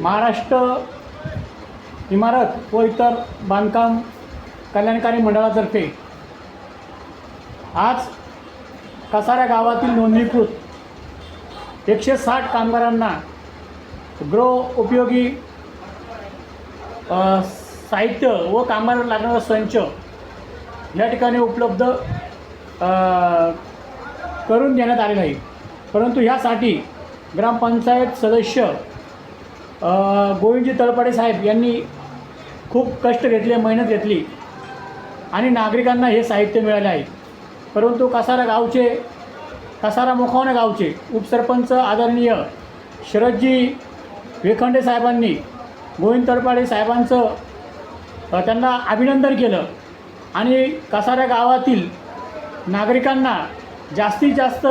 महाराष्ट्र इमारत व इतर बांधकाम कल्याणकारी मंडळातर्फे आज कसाऱ्या गावातील नोंदणीकृत एकशे साठ कामगारांना गृह उपयोगी साहित्य व कामाला लागणारा संच या ठिकाणी उपलब्ध करून देण्यात आलेला आहे. परंतु ह्यासाठी ग्रामपंचायत सदस्य गोविंदजी तळपाडे साहेब यांनी खूप कष्ट घेतले मेहनत घेतली आणि नागरिकांना हे साहित्य मिळाले आहे. परंतु कसारा गावचे कसारा मुखावणे गावचे उपसरपंच आदरणीय शरदजी वेखंडे साहेबांनी गोविंद तळपाडे साहेबांचं त्यांना अभिनंदन केलं आणि कसारा गावातील नागरिकांना जास्तीत जास्त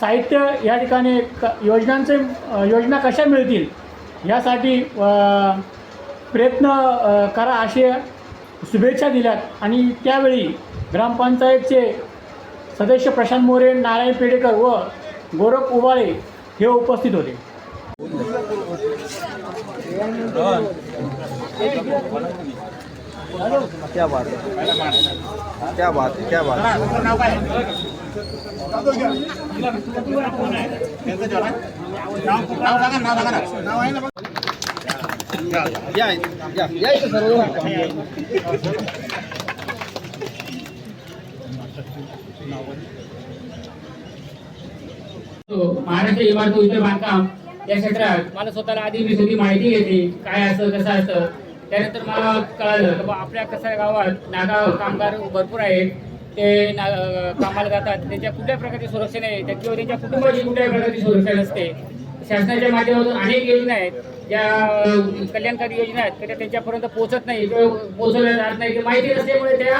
साहित्य या ठिकाणी क योजनांचे योजना कशा मिळतील यासाठी प्रयत्न करा असे शुभेच्छा दिल्यात. आणि त्यावेळी ग्रामपंचायतचे सदस्य प्रशांत मोरे नारायण पेडेकर व गोरख उबाळे हे उपस्थित होते. क्या बात है। क्या बात है क्या बात है। महाराष्ट्र इमारत व इतर बांधकाम या क्षेत्रात मला स्वतःला आधी मी सगळी माहिती घेतली काय असं कसं असतं. त्यानंतर मला कळालं की आपल्या कसं गावात नागा कामगार भरपूर आहेत. ते ना कामाला जातात. त्यांच्या कुठल्या प्रकारची सुरक्षा नाही. किंवा त्यांच्या कुटुंबाची कुठल्याही प्रकारची सुरक्षा नसते. शासनाच्या माध्यमातून अनेक योजना आहेत. ज्या कल्याणकारी योजना आहेत त्या त्यांच्यापर्यंत पोहोचत नाही पोहोचवल्या जात नाही माहिती नसल्यामुळे त्या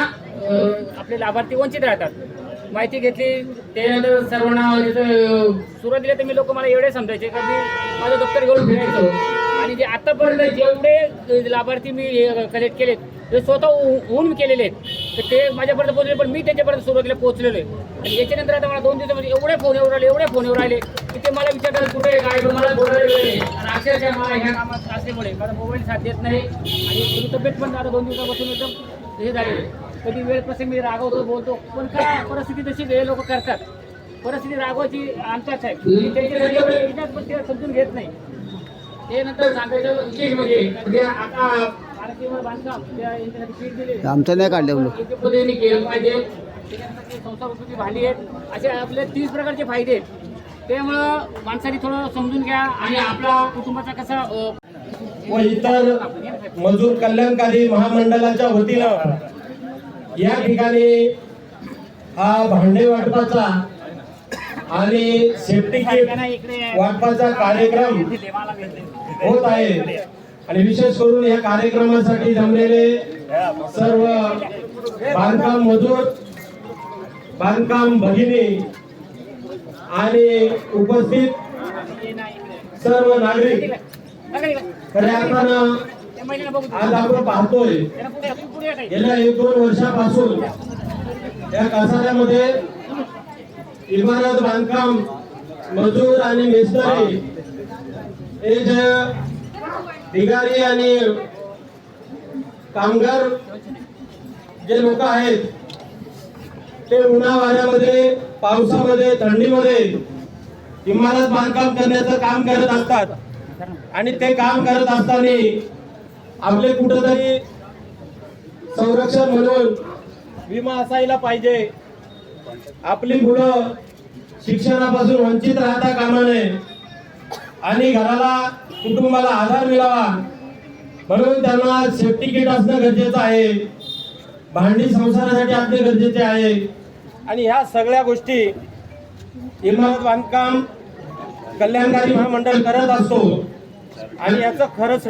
आपले लाभार्थी वंचित राहतात. माहिती घेतली त्यानंतर सर्वांना सुरुवातीला तर मी लोक मला एवढे समजायचे का मी माझं दप्तर घेऊन फिरायचो. आणि जे आतापर्यंत जेवढे लाभार्थी मी कलेक्ट केलेत ते स्वतः होऊन केलेले आहेत. तर ते माझ्यापर्यंत पोहोचले पण मी त्यांच्यापर्यंत सुरुवातीला पोहोचलेलो आहे. आणि याच्यानंतर आता मला दोन दिवसामध्ये एवढे फोन येऊ राहिले एवढे फोन येऊ राहिले की ते मला विचारतात कुठे काय मला बोलायला वेळ नाही. आणि अक्षरशः मला ह्या कामात असल्यामुळे मला मोबाईल साथ देत नाही. आणि थोडी तब्येत पण आता दोन दिवसापासून एकदम हे झालेली. कधी वेळ प्रसंग मी रागवतो बोलतो. पण काय परिस्थिती तशी हे लोक करतात. परिस्थिती रागवायची आमच्याच आहे विचार पण ते समजून घेत नाही. ते नंतर सांगायचं विशेष म्हणजे म्हणजे आता आमचं नाही काढलं केलं पाहिजे. उपयोगी भांडी आहेत. असे आपले तीस प्रकारचे फायदे आहेत. त्यामुळं माणसाने थोडं समजून घ्या आणि आपला कुटुंबाचा कसा व इतर मजूर कल्याणकारी महामंडळाच्या वतीनं या ठिकाणी हा भांडे वाटपाचा आणि सेफ्टी किट वाटपाचा कार्यक्रम होत आहे. आणि विशेष करून या कार्यक्रमासाठी जमलेले सर्व बांधकाम मजूर बांधकाम भगिनी आणि उपस्थित सर्व नागरिक खऱ्या अर्थानं आज आपण पाहतोय गेल्या एक दोन वर्षापासून या कसाऱ्यामध्ये इमारत बांधकाम मजूर आणि मिस्त्री हे जे भिगारी आणि कामगार जे लोक आहेत ते उन्हा वाऱ्यामध्ये पावसामध्ये थंडीमध्ये इमारत बांधकाम करण्याचं काम करत असतात. आणि ते काम करत असताना आपले कुठंतरी संरक्षण म्हणून विमा असायला पाहिजे. आपली मुलं शिक्षणापासून वंचित राहता कामा नये. आणि घराला कुटुंबाला आधार मिळावा. म्हणून त्यांना सेफ्टी किट असणं गरजेचं आहे. भांडी संसारासाठी असणे गरजेचे आहे. आणि ह्या सगळ्या गोष्टी इमारत बांधकाम कल्याणकारी महामंडळ करत असतो. आणि याचं खरंच